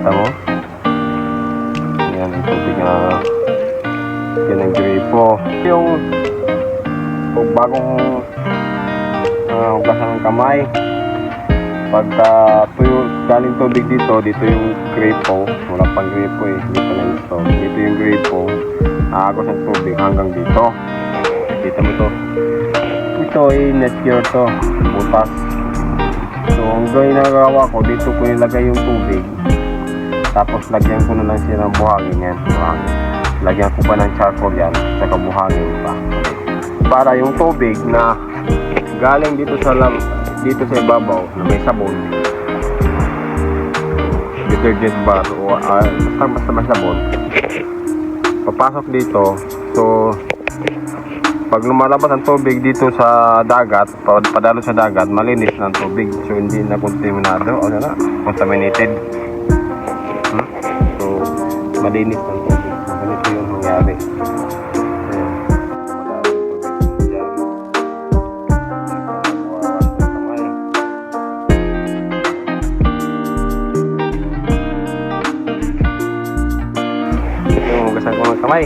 Kita mo? Yan, ang tubig yan ang gripo. Yung kung bagong uh, hugasan ng kamay, pagka tuyo, galing tubig dito, dito yung gripo. Wala pang gripo eh, hindi pa na-install. Dito yung gripo, aagos ng tubig hanggang dito. Kita mo to. Ito ay net cure to, butas. So, ang gawin na ko, dito ko ilagay yung tubig. Tapos, lagyan ko na lang siya ng buhangin yan. Buhangin. Lagyan ko pa ng charcoal yan, saka buhangin pa. Para yung tubig na galing dito sa lam, dito sa ibabaw na may sabon, detergent bar o uh, basta basta may sabon, papasok dito. So, pag lumalabas ang tubig dito sa dagat, pa- padalo sa dagat, malinis ng tubig. So, hindi na kontaminado o na, contaminated. Hmm? Malinis ng tubig. So, ganito yung nangyari. Ayan. Ito yung hugasan ko ng kamay.